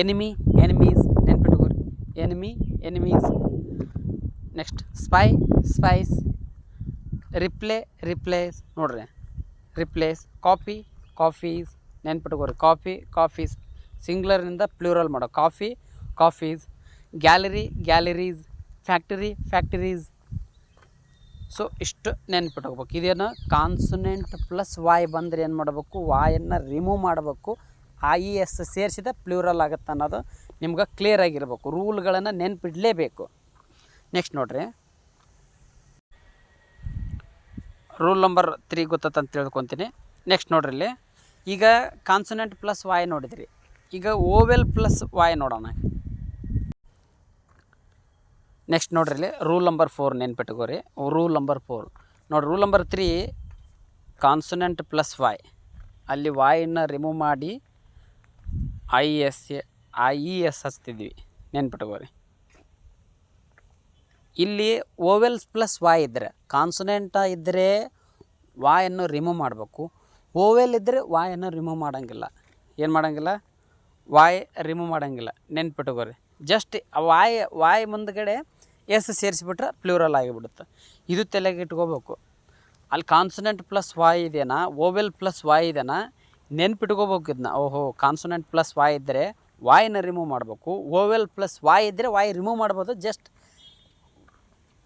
enemy enemies ನೆನ್ಪಿಟ್ಕೋರಿ enemy enemies next spy spies replay replays ನೋಡ್ರಿ. Replays coffee coffees ನೆನ್ಪಿಟ್ಕೋರಿ coffee coffees ಸಿಂಗ್ಲರ್ನಿಂದ ಪ್ಲೂರಲ್ ಮಾಡೋ. Coffee coffees gallery galleries factory factories so ಇಷ್ಟು ನೆನ್ಪಿಟ್ಕೋಬೇಕು. ಇದೇನು consonant plus Y ಬಂದರೆ ಏನು ಮಾಡಬೇಕು? ವಾಯನ್ನು ರಿಮೂವ್ ಮಾಡಬೇಕು. ಐ ಇ ಎಸ್ ಸೇರಿಸಿದ ಪ್ಲೂರಲ್ ಆಗುತ್ತೆ ಅನ್ನೋದು ನಿಮ್ಗೆ ಕ್ಲಿಯರ್ ಆಗಿರ್ಬೇಕು. ರೂಲ್ಗಳನ್ನು ನೆನ್ಪಿಡಲೇಬೇಕು. ನೆಕ್ಸ್ಟ್ ನೋಡ್ರಿ. ರೂಲ್ ನಂಬರ್ ತ್ರೀ ಗೊತ್ತಂತ ತಿಳ್ಕೊತೀನಿ. ನೆಕ್ಸ್ಟ್ ನೋಡ್ರಿ ಇಲ್ಲಿ ಈಗ ಕಾನ್ಸನೆಂಟ್ ಪ್ಲಸ್ ವಾಯ್ ನೋಡಿದ್ರಿ. ಈಗ ಓವೆಲ್ ಪ್ಲಸ್ ವಾಯ್ ನೋಡೋಣ. ನೆಕ್ಸ್ಟ್ ನೋಡ್ರಿ ಇಲ್ಲಿ ರೂಲ್ ನಂಬರ್ ಫೋರ್ ನೆನ್ಪಿಟ್ಕೋರಿ. ರೂಲ್ ನಂಬರ್ ಫೋರ್ ನೋಡಿ rule number three consonant plus y ಅಲ್ಲಿ ವಾಯನ್ನು ರಿಮೂವ್ ಮಾಡಿ i s i e s ಹಚ್ತಿದ್ವಿ. ನೆನ್ಪಿಟ್ಕೋರಿ ಇಲ್ಲಿ ಓವೆಲ್ಸ್ ಪ್ಲಸ್ ವಾಯ್ ಇದ್ದರೆ ಕಾನ್ಸನೆಂಟ ಇದ್ದರೆ ವಾಯನ್ನು ರಿಮೂವ್ ಮಾಡಬೇಕು. ಓವೆಲ್ ಇದ್ದರೆ ವಾಯನ್ನು ರಿಮೂವ್ ಮಾಡೋಂಗಿಲ್ಲ. ಏನು ಮಾಡೋಂಗಿಲ್ಲ? ವಾಯ್ ರಿಮೂವ್ ಮಾಡೋಂಗಿಲ್ಲ. ನೆನ್ಪಿಟ್ಕೋರಿ ಜಸ್ಟ್ ವಾಯ್ ವಾಯ್ ಮುಂದ್ಗಡೆ ಎಸ್ ಸೇರಿಸಿಬಿಟ್ರೆ ಪ್ಲೂರಲ್ ಆಗಿಬಿಡುತ್ತೆ. ಇದು ತಲೆಗೆ ಇಟ್ಕೋಬೇಕು. ಅಲ್ಲಿ ಕಾನ್ಸನೆಂಟ್ ಪ್ಲಸ್ ವಾಯ್ ಇದೆಯಾ ಓವೆಲ್ ಪ್ಲಸ್ ವಾಯ್ ಇದೆಯಾ ನೆನ್ಪಿಟ್ಕೋಬೇಕು ಇದನ್ನ ಓಹೋ ಕಾನ್ಸೊನೆಂಟ್ ಪ್ಲಸ್ ವಾಯ್ ಇದ್ದರೆ ವಾಯನ್ನ ರಿಮೂವ್ ಮಾಡಬೇಕು. ಓವೆಲ್ ಪ್ಲಸ್ ವಾಯ್ ಇದ್ದರೆ ವಾಯ್ ರಿಮೂವ್ ಮಾಡ್ಬೋದು. ಜಸ್ಟ್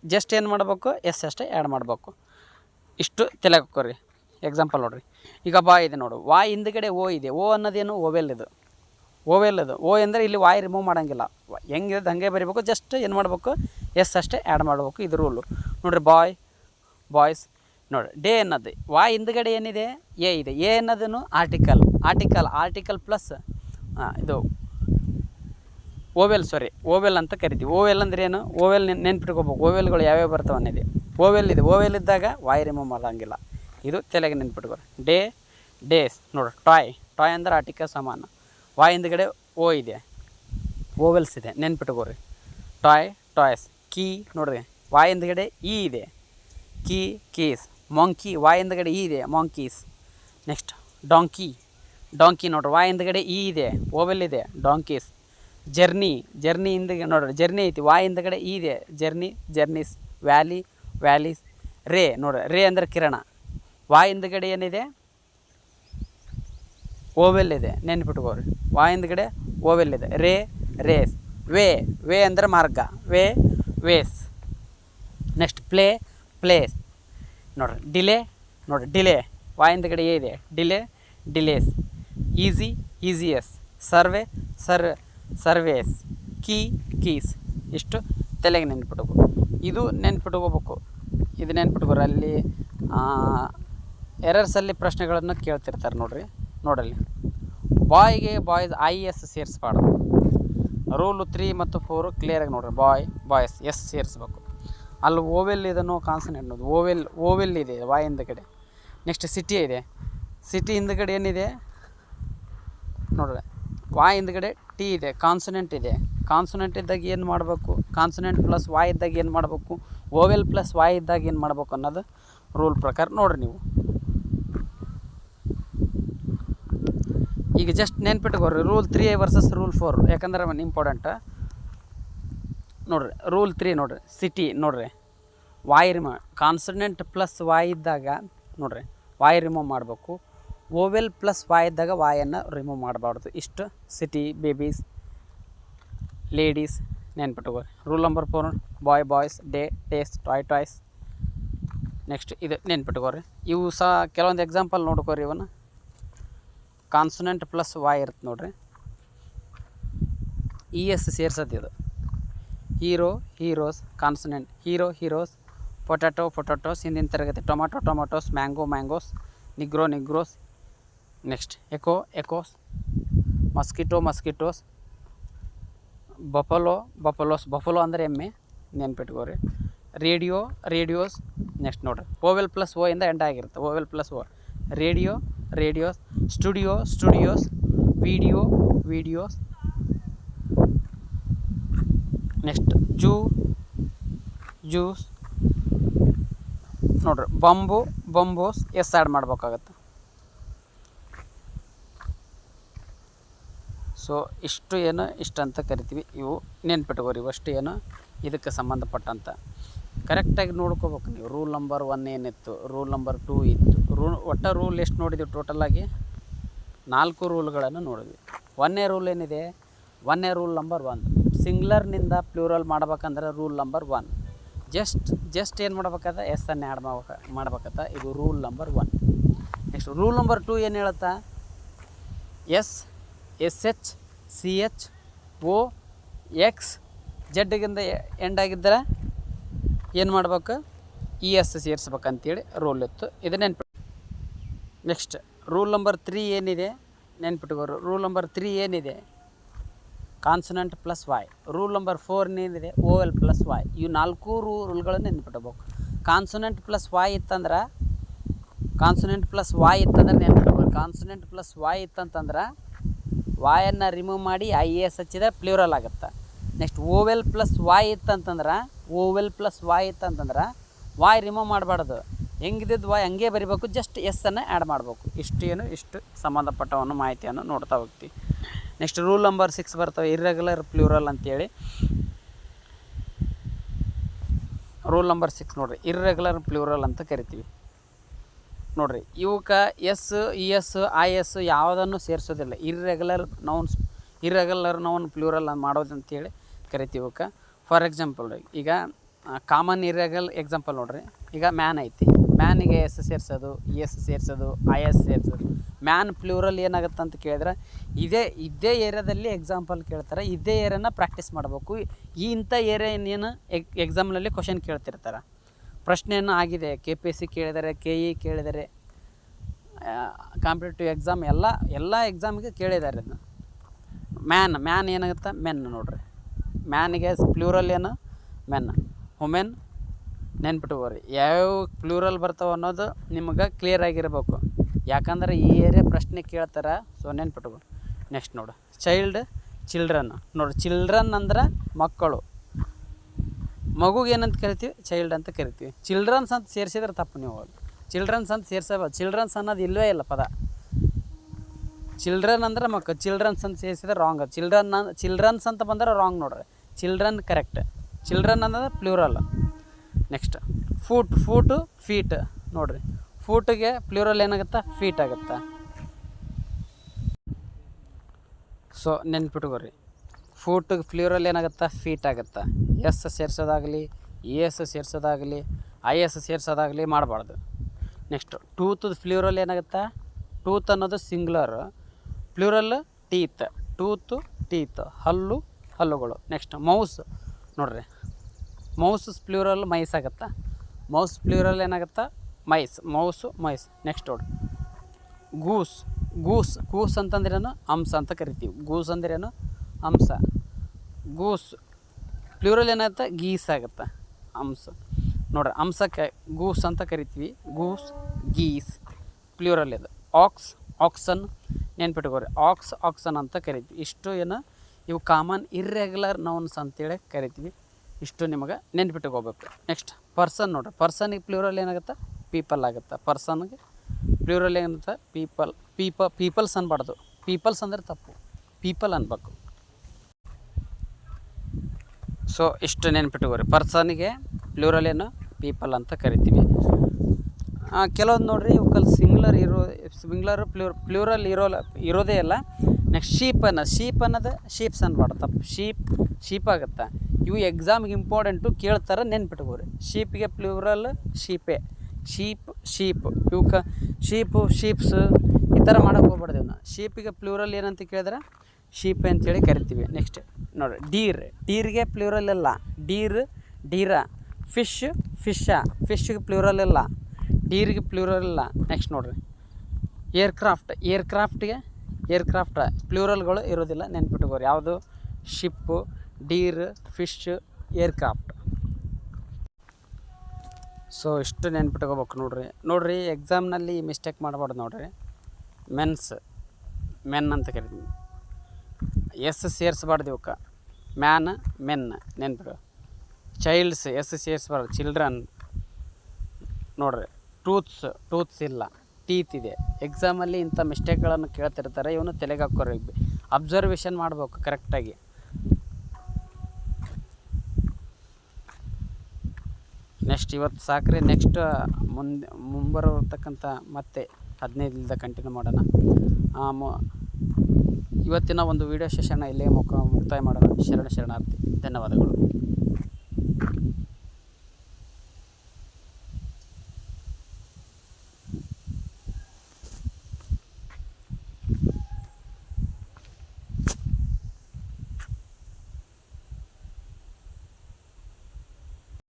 ಜಸ್ಟ್ ಏನು ಮಾಡಬೇಕು? ಎಸ್ ಅಷ್ಟೇ ಆ್ಯಡ್ ಮಾಡಬೇಕು. ಇಷ್ಟು ತಲೆಗೆ ಎಕ್ಸಾಂಪಲ್ ನೋಡಿರಿ. ಈಗ ಬಾ ಇದೆ ನೋಡು. ವಾಯ್ ಹಿಂದ್ಗಡೆ ಓ ಇದೆ. ಓ ಅನ್ನೋದೇನು ಓವೆಲ್ ಇದು. ಓವೆಲ್ ಇದು. ಓ ಅಂದರೆ ಇಲ್ಲಿ ವಾಯ್ ರಿಮೂವ್ ಮಾಡೋಂಗಿಲ್ಲ. ಹೆಂಗಿರೋದು ಹಾಗೆ ಬರಿಬೇಕು. ಜಸ್ಟ್ ಏನು ಮಾಡಬೇಕು? ಎಸ್ ಅಷ್ಟೇ ಆ್ಯಡ್ ಮಾಡಬೇಕು. ಇದು ರೂಲು ನೋಡ್ರಿ ಬಾಯ್ ಬಾಯ್ಸ್ ನೋಡಿ ಡೇ ಅನ್ನೋದು. ವಾ ಹಿಂದ್ಗಡೆ ಏನಿದೆ? ಎ ಇದೆ. ಎ ಅನ್ನೋದನ್ನು ಆರ್ಟಿಕಲ್ ಆರ್ಟಿಕಲ್ ಆರ್ಟಿಕಲ್ ಪ್ಲಸ್ ಇದು ಓವೆಲ್ ಸಾರಿ ಓವೆಲ್ ಅಂತ ಕರಿತೀವಿ. ಓವೆಲ್ ಅಂದ್ರೆ ಏನು? ಓವೆಲ್ ನೆನ್, ನೆನ್ಪಿಟ್ಕೋಬೇಕು. ಓವೆಲ್ಗಳು ಯಾವ್ಯಾವ ಬರ್ತಾವೆ ಅನ್ನೋದು. ಓವೆಲ್ ಇದೆ. ಓವೆಲ್ ಇದ್ದಾಗ ವಾಯ್ ರಿಮೂವ್ ಮಾಡೋಂಗಿಲ್ಲ. ಇದು ತೆಲೆಗೆ ನೆನ್ಪಿಟ್ಕೋ ಡೇ ಡೇಸ್ ನೋಡಿ ಟಾಯ್ ಟಾಯ್ ಅಂದ್ರೆ ಆರ್ಟಿಕಲ್ ಸಮಾನ. ವಾಯ್ ಹಿಂದ್ಗಡೆ ಓ ಇದೆ. ಓವೆಲ್ಸ್ ಇದೆ. ನೆನ್ಪಿಟ್ಕೋರಿ ಟಾಯ್ ಟಾಯ್ಸ್ ಕೀ ನೋಡ್ರಿ. ವಾಯ್ ಹಿಂದ್ಗಡೆ ಇ ಇದೆ. ಕೀ ಕೀಸ್ ಮೊಂಕಿ ವಾಯ್ ಹಿಂದ್ಗಡೆ ಈ ಇದೆ ಮಾಂಕೀಸ್ ನೆಕ್ಸ್ಟ್ ಡಾಂಕಿ ಡಾಂಕಿ ನೋಡ್ರಿ ವಾಯ್ ಹಿಂದ್ಗಡೆ ಈ ಇದೆ ಓವೆಲ್ ಇದೆ ಡಾಂಕೀಸ್ ಜರ್ನಿ ಜರ್ನಿ ಹಿಂದೆ ನೋಡ್ರಿ ಜರ್ನಿ ಐತಿ ವಾಯ್ ಹಿಂದ್ಗಡೆ ಈ ಇದೆ ಜರ್ನಿ ಜರ್ನೀಸ್ ವ್ಯಾಲಿ ವ್ಯಾಲೀಸ್ ರೇ ನೋಡ್ರಿ ರೇ ಅಂದರೆ ಕಿರಣ ವಾಯ್ ಹಿಂದ್ಗಡೆ ಏನಿದೆ ಓವೆಲ್ ಇದೆ ನೆನ್ಪಿಟ್ಕೋರಿ ವಾಯ್ ಹಿಂದ್ಗಡೆ ಓವೆಲ್ ಇದೆ ರೇ ರೇಸ್ ವೇ ವೇ ಅಂದರೆ ಮಾರ್ಗ way ways next play plays ನೋಡ್ರಿ ಡಿಲೇ ನೋಡ್ರಿ ಡಿಲೇ ವಾಯಿಂದ ಕಡೆ ಇದೆ. Delay delays essay essays survey sir surveys key keys ಇಷ್ಟು ತಲೆಗೆ ನೆನ್ಪಿಟ್ಕೋ. ಇದು ನೆನ್ಪಿಟ್ಕೋಬೇಕು. ಇದು ನೆನ್ಪಿಟ್ಕೋರಿ, ಅಲ್ಲಿ ಎರರ್ಸಲ್ಲಿ ಪ್ರಶ್ನೆಗಳನ್ನು ಕೇಳ್ತಿರ್ತಾರೆ ನೋಡ್ರಿ. ನೋಡಲ್ಲಿ. ಬಾಯ್ಗೆ ಬಾಯ್ಸ್ ಐ ಎಸ್ ಸೇರಿಸ್ಬಾರ್ದು. ರೂಲು ತ್ರೀ ಮತ್ತು ಫೋರು ಕ್ಲಿಯರಾಗಿ ನೋಡ್ರಿ. ಬಾಯ್ ಬಾಯ್ಸ್ ಎಸ್ ಸೇರಿಸ್ಬೇಕು. ಅಲ್ಲಿ ಓವೆಲ್ ಇದನ್ನು ಕಾನ್ಸನೆಂಟ್ ಅನ್ನೋದು ಓವೆಲ್ ಓವೆಲ್ ಇದೆ ವಾಯ್ ಹಿಂದ್ಗಡೆ ನೆಕ್ಸ್ಟ್ ಸಿಟಿ ಇದೆ. ಸಿಟಿ ಹಿಂದ್ಗಡೆ ಏನಿದೆ? ನೋಡ್ರಿ. ವಾಯ್ ಹಿಂದ್ಗಡೆ ಟಿ ಇದೆ ಕಾನ್ಸನೆಂಟ್ ಇದೆ. ಕಾನ್ಸನೆಂಟ್ ಇದ್ದಾಗ ಏನು ಮಾಡಬೇಕು? ಕಾನ್ಸನೆಂಟ್ ಪ್ಲಸ್ ವಾಯ್ ಇದ್ದಾಗ ಏನು ಮಾಡಬೇಕು? ಓವೆಲ್ ಪ್ಲಸ್ ವಾಯ್ ಇದ್ದಾಗ ಏನು ಮಾಡಬೇಕು ಅನ್ನೋದು ರೂಲ್ ಪ್ರಕಾರ ನೋಡ್ರಿ ನೀವು. ಈಗ just ನೆನ್ಪಿಟ್ಕೋರಿ rule three versus rule four ಯಾಕಂದ್ರೆ ಇಂಪಾರ್ಟೆಂಟ್ ನೋಡ್ರಿ ರೂಲ್ ತ್ರೀ ನೋಡ್ರಿ ಸಿಟಿ ನೋಡ್ರಿ. Y remove consonant plus Y ಇದ್ದಾಗ ನೋಡ್ರಿ ವಾಯ್ ರಿಮೂವ್ ಮಾಡಬೇಕು. ಓವೆಲ್ ಪ್ಲಸ್ ವಾಯ್ ಇದ್ದಾಗ ವಾಯನ್ನು ರಿಮೂವ್ ಮಾಡಬಾರ್ದು. ಇಷ್ಟು city babies ladies ನೆನ್ಪಿಟ್ಕೋ. Rule number four boy boys day days toy toys next ಇದು ನೆನ್ಪಿಟ್ಕೋರಿ. ಇವು ಸಹ ಕೆಲವೊಂದು ಎಕ್ಸಾಂಪಲ್ ನೋಡ್ಕೋರಿ ಇವನ್ನ. ಕಾನ್ಸನೆಂಟ್ ಪ್ಲಸ್ ವಾಯ್ ಇರುತ್ತೆ ನೋಡ್ರಿ. ಇ ಎಸ್ ಸೇರ್ಸೋದು ಇದು. Hero heroes consonant hero heroes potato potatoes ಹಿಂದಿನ ತರಗತಿ tomato tomatoes mango mangoes negro negroes next echo echoes mosquito mosquitoes buffalo buffaloes buffalo ಅಂದರೆ ಎಮ್ಮೆ ನೆನ್ಪಿಟ್ಕೋರಿ ರೇಡಿಯೋ ರೇಡಿಯೋಸ್ ನೆಕ್ಸ್ಟ್ ನೋಡ್ರಿ ಓವೆಲ್ ಪ್ಲಸ್ ಓ ಇಂದ ಎಂಡ್ ಆಗಿರುತ್ತೆ vowel plus O radio radios studio studios video videos next zoo, zoos. ನೋಡ್ರಿ, bamboo, bamboos, S add ಮಾಡ್ಬೇಕಾಗತ್ತೆ. So ಇಷ್ಟು ಏನು ಇಷ್ಟು ಅಂತ ಕರಿತೀವಿ. ಇವು ನೆನ್ಪಿಟ್ಕೋರಿ ಇವಷ್ಟು ಏನು, ಇದಕ್ಕೆ ಸಂಬಂಧಪಟ್ಟಂತ. ಕರೆಕ್ಟಾಗಿ ನೋಡ್ಕೋಬೇಕು ನೀವು. ರೂಲ್ ನಂಬರ್ ಒನ್ ಏನಿತ್ತು? ರೂಲ್ ನಂಬರ್ ಟೂ ಇತ್ತು. ರೂಲ್ ಒಟ್ಟ ರೂಲ್ ಎಷ್ಟು ನೋಡಿದ್ವಿ ಟೋಟಲಾಗಿ ನಾಲ್ಕು ರೂಲ್ಗಳನ್ನು ನೋಡಿದ್ವಿ. ಒಂದನೇ ರೂಲ್ ಏನಿದೆ? ಒನ್ನೇ ರೂಲ್ ನಂಬರ್ ಒನ್ ಸಿಂಗ್ಲರ್ನಿಂದ ಪ್ಲೂರಲ್ ಮಾಡ್ಬೇಕಂದ್ರೆ rule number one. Just just ಏನು ಮಾಡ್ಬೇಕಾದ? ಎಸ್ ಅನ್ನು ಆ್ಯಡ್ ಮಾಡ್ಬೇಕ ಮಾಡ್ಬೇಕತ್ತ ಇದು rule number one. Next rule number two ಏನು ಹೇಳುತ್ತಾ? S S H, C H, O, X ಜಡ್ಗಿಂದ end ಆಗಿದ್ದರೆ ಏನು ಮಾಡ್ಬೇಕು? ಇ, ಎಸ್ ಸೇರಿಸ್ಬೇಕಂತೇಳಿ ರೂಲ್ ಇತ್ತು. ಇದು ನೆನ್ಪಿ ನೆಕ್ಸ್ಟ್, ರೂಲ್ ನಂಬರ್ ತ್ರೀ ಏನಿದೆ? ನೆನ್ಪಿಟ್ಕೋರು ರೂಲ್ ನಂಬರ್ ತ್ರೀ ಏನಿದೆ? Consonant plus Y rule number four ಏನಿದೆ ಓ ಎಲ್ ಪ್ಲಸ್ ವಾಯ್ ಇವು ನಾಲ್ಕು ರೂಲ್ಗಳನ್ನು ನೆನ್ಪಿಟ್ಬೇಕು ಕಾನ್ಸನೆಂಟ್ ಪ್ಲಸ್ ವಾಯ್ ಇತ್ತಂದ್ರೆ, ಕಾನ್ಸನೆಂಟ್ ಪ್ಲಸ್ ವಾಯ್ ಇತ್ತಂದ್ರೆ ನೆನ್ಪಿಟ್ಬೇಕು ಕಾನ್ಸನೆಂಟ್ ಪ್ಲಸ್ ವಾಯ್ ಇತ್ತಂತಂದ್ರೆ ವಾಯನ್ನು ರಿಮೂವ್ ಮಾಡಿ ಐ ಎ ಎಸ್ ಹಚ್ಚಿದ್ರೆ ಪ್ಲೂರಲ್ ಆಗುತ್ತೆ. ನೆಕ್ಸ್ಟ್ ಓವೆಲ್ ಪ್ಲಸ್ ವಾಯ್ ಇತ್ತಂತಂದ್ರೆ, ಓವೆಲ್ ಪ್ಲಸ್ ವಾಯ್ ಇತ್ತಂತಂದ್ರೆ ವಾಯ್ ರಿಮೂವ್ ಮಾಡಬಾರ್ದು. ಹೆಂಗಿದ್ದು ವಾಯ್ ಹಂಗೆ ಬರಿಬೇಕು, ಜಸ್ಟ್ ಎಸ್ ಅನ್ನು ಆ್ಯಡ್ ಮಾಡಬೇಕು. ಇಷ್ಟು ಏನು, ಇಷ್ಟು ಸಂಬಂಧಪಟ್ಟವನ್ನು ಮಾಹಿತಿಯನ್ನು ನೋಡ್ತಾ ಹೋಗ್ತೀವಿ ನೆಕ್ಸ್ಟ್ ರೂಲ್ ನಂಬರ್ ಸಿಕ್ಸ್ ಬರ್ತವೆ ಇರ್ರೆಗ್ಯುಲರ್ ಪ್ಲೂರಲ್ ಅಂತೇಳಿ. ರೂಲ್ ನಂಬರ್ ಸಿಕ್ಸ್ ನೋಡಿರಿ ಇರ್ರೆಗ್ಯುಲರ್ ಪ್ಲೂರಲ್ ಅಂತ ಕರಿತೀವಿ. ನೋಡಿರಿ ಇವಕ್ಕೆ S E S I S ಯಾವುದನ್ನು ಸೇರಿಸೋದಿಲ್ಲ. Irregular nouns irregular noun plural ಮಾಡೋದು ಅಂತೇಳಿ ಕರಿತೀವಿ ಇವಕ್ಕೆ ಫಾರ್ ಎಕ್ಸಾಂಪಲ್ ಈಗ ಕಾಮನ್ ಇರ್ರೆಗಲ್ ಎಕ್ಸಾಂಪಲ್ ನೋಡ್ರಿ, ಈಗ ಮ್ಯಾನ್ ಐತಿ. ಮ್ಯಾನಿಗೆ ಎಸ್ ಸೇರಿಸೋದು ಇ ಎಸ್ ಸೇರಿಸೋದು ಐ ಎಸ್ ಸೇರಿಸೋದು. ಮ್ಯಾನ್ ಪ್ಲೂರಲ್ ಏನಾಗುತ್ತೆ ಅಂತ ಕೇಳಿದ್ರೆ, ಇದೇ ಇದೇ ಏರಿಯಾದಲ್ಲಿ ಎಕ್ಸಾಂಪಲ್ ಕೇಳ್ತಾರೆ. ಇದೇ ಏರಿಯಾನ ಪ್ರಾಕ್ಟೀಸ್ ಮಾಡಬೇಕು. ಈ ಇಂಥ ಏರಿಯಾ ಏನು ಎಕ್ಸಾಮ್ನಲ್ಲಿ ಕ್ವಶನ್ ಕೇಳ್ತಿರ್ತಾರೆ. ಪ್ರಶ್ನೆಯನ್ನು ಆಗಿದೆ. ಕೆ ಪಿ ಎಸ್ ಸಿ ಕೇಳಿದರೆ ಕೆ ಇ ಕೇಳಿದರೆ ಕಾಂಪಿಟೇಟಿವ್ ಎಕ್ಸಾಮ್ ಎಲ್ಲ ಎಲ್ಲ ಎಕ್ಸಾಮಿಗೆ ಕೇಳಿದ್ದಾರೆ ಅದನ್ನ. ಮ್ಯಾನ್ ಮ್ಯಾನ್ ಏನಾಗುತ್ತೆ? ಮೆನ್ ನೋಡ್ರಿ. ಮ್ಯಾನಿಗೆ ಪ್ಲೂರಲ್ ಏನು? ಮೆನ್ ವುಮೆನ್ ನೆನ್ಪಿಟ್ಕೋರಿ ಯಾವ್ಯಾವ ಪ್ಲೂರಲ್ ಬರ್ತಾವೆ ಅನ್ನೋದು ನಿಮ್ಗೆ ಕ್ಲಿಯರ್ ಆಗಿರಬೇಕು. ಯಾಕಂದ್ರೆ ಈ ಏರಿಯಾ ಪ್ರಶ್ನೆ ಕೇಳ್ತಾರೆ ಸೊ ನೆನ್ಪಿಟ್ಕೋ ನೆಕ್ಸ್ಟ್ ನೋಡು. ಚೈಲ್ಡ್ ಚಿಲ್ಡ್ರನ್ ನೋಡು ಚಿಲ್ಡ್ರನ್ ಅಂದ್ರೆ ಮಕ್ಕಳು. ಮಗುಗೆ ಏನಂತ ಕರಿತೀವಿ? ಚೈಲ್ಡ್ ಅಂತ ಕರಿತೀವಿ. ಚಿಲ್ಡ್ರನ್ಸ್ ಅಂತ ಸೇರಿಸಿದ್ರೆ ತಪ್ಪು ನೀವು ಚಿಲ್ಡ್ರನ್ಸ್ ಅಂತ ಸೇರಿಸಬಾರ್ದು. ಚಿಲ್ಡ್ರನ್ಸ್ ಅನ್ನೋದು ಇಲ್ಲವೇ ಇಲ್ಲ ಪದ. ಚಿಲ್ಡ್ರನ್ ಅಂದ್ರೆ ಮಕ್ಕಳು. ಚಿಲ್ಡ್ರನ್ಸ್ ಅಂತ ಸೇರಿಸಿದ್ರೆ ರಾಂಗ್ ಚಿಲ್ಡ್ರನ್ ಚಿಲ್ಡ್ರನ್ಸ್ ಅಂತ ಬಂದ್ರೆ ರಾಂಗ್ ನೋಡ್ರಿ. ಚಿಲ್ಡ್ರನ್ ಕರೆಕ್ಟ್ ಚಿಲ್ಡ್ರನ್ ಅನ್ನೋದು plural next foot foot feet ನೋಡ್ರಿ. ಫೂಟಿಗೆ ಪ್ಲೂರಲ್ ಏನಾಗುತ್ತೆ? ಫೀಟ್ ಆಗುತ್ತೆ? ಸೊ ನೆನ್ಪಿಟ್ಕೋರಿ ಫೂಟಿಗೆ ಪ್ಲೂರಲ್ ಏನಾಗುತ್ತೆ? ಫೀಟ್ ಆಗುತ್ತೆ? ಎಸ್ ಸೇರಿಸೋದಾಗಲಿ ಇ ಎಸ್ ಸೇರಿಸೋದಾಗಲಿ ಐ ಎಸ್ ಸೇರಿಸೋದಾಗಲಿ ಮಾಡಬಾರ್ದು. ನೆಕ್ಸ್ಟ್ ಟೂತ್ ಫ್ಲೂರಲ್ ಏನಾಗುತ್ತೆ? ಟೂತ್ ಅನ್ನೋದು singular plural teeth tooth teeth ಹಲ್ಲು, ಹಲ್ಲುಗಳು. ನೆಕ್ಸ್ಟ್ ಮೌಸ್ ನೋಡ್ರಿ. ಮೌಸ್ ಪ್ಲೂರಲ್ ಮೈಸ್ ಆಗುತ್ತಾ? Mouse plural ಏನಾಗುತ್ತಾ? Mice, mouse, mice. Next ನೋಡ್ರಿ ಗೂಸ್ ಗೂಸ್ ಗೂಸ್ ಅಂತಂದ್ರೇನು ಹಂಸ ಅಂತ ಕರಿತೀವಿ. ಗೂಸ್ ಅಂದ್ರೇನು ಹಂಸ ಗೂಸ್ ಪ್ಲೂರಲ್ ಏನಾಗುತ್ತೆ? ಗೀಸ್ ಆಗುತ್ತೆ? ಹಂಸ ನೋಡ್ರಿ ಹಂಸಕ್ಕೆ ಗೂಸ್ ಅಂತ ಕರಿತೀವಿ. ಗೂಸ್, ಗೀಸ್ ಪ್ಲೂರಲ್ ಇದು. ಆಕ್ಸ್, ಆಕ್ಸನ್ ನೆನ್ಪಿಟ್ಕೋರಿ ಆಕ್ಸ್, ಆಕ್ಸನ್ ಅಂತ ಕರಿತೀವಿ. ಇಷ್ಟು ಏನು? ಇವು ಕಾಮನ್ ಇರ್ರೆಗ್ಯುಲರ್ ನೌನ್ಸ್ ಅಂತೇಳಿ ಕರಿತೀವಿ. ಇಷ್ಟು ನಿಮಗೆ ನೆನ್ಪಿಟ್ಟುಕೋಬೇಕು ನೆಕ್ಸ್ಟ್ ಪರ್ಸನ್ ನೋಡ್ರಿ. ಪರ್ಸನ್ಗೆ ಪ್ಲೂರಲ್ ಏನಾಗುತ್ತೆ? ಪೀಪಲ್ ಆಗುತ್ತೆ. ಪರ್ಸನ್ಗೆ ಪ್ಲೂರಲ್ ಏನಾಗುತ್ತೆ? ಪೀಪಲ್ ಪೀಪ ಪೀಪಲ್ಸ್ ಅನ್ಬಾರ್ದು. ಪೀಪಲ್ಸ್ ಅಂದ್ರೆ ತಪ್ಪು. ಪೀಪಲ್ ಅನ್ಬೇಕು. ಸೊ ಇಷ್ಟು ನೆನ್ಪಿಟ್ಕೋರಿ ಪರ್ಸನ್ಗೆ ಪ್ಲೂರಲ್ ಏನು? ಪೀಪಲ್ ಅಂತ ಕರಿತೀವಿ. ಕೆಲವೊಂದು ನೋಡ್ರಿ ಇವಕ್ಕಲ್ಲಿ ಸಿಂಗ್ಲರ್ ಇರೋ ಸಿಂಗ್ಲರ್ ಪ್ಲೂರ್ ಪ್ಲೂರಲ್ ಇರೋಲ್ಲ ಇರೋದೇ ಇಲ್ಲ ನೆಕ್ಸ್ಟ್ ಶೀಪ್ ಅನ್ನೋ ಶೀಪ್ ಅನ್ನೋದು ಶೀಪ್ಸ್ ಅನ್ಬಾರ್ದು. ತಪ್ಪು. ಶೀಪ್ ಶೀಪ್ ಆಗುತ್ತೆ. ಇವು ಎಕ್ಸಾಮ್ಗೆ ಇಂಪಾರ್ಟೆಂಟು ಕೇಳ್ತಾರೆ ನೆನ್ಪಿಟ್ಕೋರಿ. ಶೀಪಿಗೆ ಪ್ಲೂರಲ್ ಶೀಪೆ ಶೀಪ್ ಶೀಪ್ ಇವಕ್ಕೆ ಶೀಪು ಶೀಪ್ಸ್ ಈ ಥರ ಮಾಡೋಕೆ ಹೋಗ್ಬಾರ್ದು ನಾವು ಶೀಪಿಗೆ ಪ್ಲೂರಲ್ ಏನಂತ ಕೇಳಿದ್ರೆ? ಶೀಪ್ ಅಂತೇಳಿ ಕರಿತೀವಿ. ನೆಕ್ಸ್ಟ್ ನೋಡಿ ಡೀರ್ ಡೀರ್ಗೆ ಪ್ಲೂರಲ್ ಇಲ್ಲ. ಡೀರ್ ಡೀರ ಫಿಶ್ ಫಿಶ ಫಿಶ್ಗೆ ಪ್ಲೂರಲ್ ಇಲ್ಲ. ಡೀರ್ಗೆ ಪ್ಲೂರಲ್ ಇಲ್ಲ. ನೆಕ್ಸ್ಟ್ ನೋಡಿರಿ. ಏರ್ಕ್ರಾಫ್ಟ್ ಏರ್ಕ್ರಾಫ್ಟ್ಗೆ ಏರ್ಕ್ರಾಫ್ಟ್ ಪ್ಲೂರಲ್ಗಳು ಇರೋದಿಲ್ಲ. ನೆನ್ಪಿಟ್ಕೋರಿ. ಯಾವುದು? Sheep deer fish aircraft. So ಇಷ್ಟು ನೆನ್ಪಿಟ್ಕೋಬೇಕು ನೋಡ್ರಿ. ನೋಡ್ರಿ ಎಕ್ಸಾಮ್ನಲ್ಲಿ ಮಿಸ್ಟೇಕ್ ಮಾಡಬಾರ್ದು ನೋಡ್ರಿ. ಮೆನ್ಸ್ ಮೆನ್ ಅಂತ ಕರಿತೀನಿ. ಎಸ್ ಸೇರಿಸ್ಬಾರ್ದು ಇವಕ್ಕೆ. ಮ್ಯಾನ್ ಮೆನ್ ನೆನ್ಪಿಡು. ಚೈಲ್ಡ್ಸ್ ಎಸ್ ಸೇರಿಸ್ಬಾರ್ದು. ಚಿಲ್ಡ್ರನ್ ನೋಡ್ರಿ. ಟೂತ್ಸ್ ಟೂತ್ಸ್ ಇಲ್ಲ. ಟೀತ್ ಇದೆ. ಎಕ್ಸಾಮಲ್ಲಿ ಇಂಥ ಮಿಸ್ಟೇಕ್ಗಳನ್ನು ಕೇಳ್ತಿರ್ತಾರೆ. ಇವನು ತಲೆಗೆ ಹಾಕೋರಿ ಅಬ್ಸರ್ವೇಷನ್ ಮಾಡ್ಬೇಕು ಕರೆಕ್ಟಾಗಿ ನೆಕ್ಸ್ಟ್ ಇವತ್ತು ಸಾಕ್ರಿ ನೆಕ್ಸ್ಟ್ ಮುಂದೆ ಮುಂಬರತಕ್ಕಂಥ ಮತ್ತೆ ಹದಿನೈದರಿಂದ ಕಂಟಿನ್ಯೂ ಮಾಡೋಣ. ಮ, ಇವತ್ತಿನ ಒಂದು ವಿಡಿಯೋ ಸೆಷನ್ನ ಇಲ್ಲೇ ಮುಖ ಮುಕ್ತಾಯ ಮಾಡೋಣ. ಶರಣ ಶರಣಾರ್ಥಿ. ಧನ್ಯವಾದಗಳು.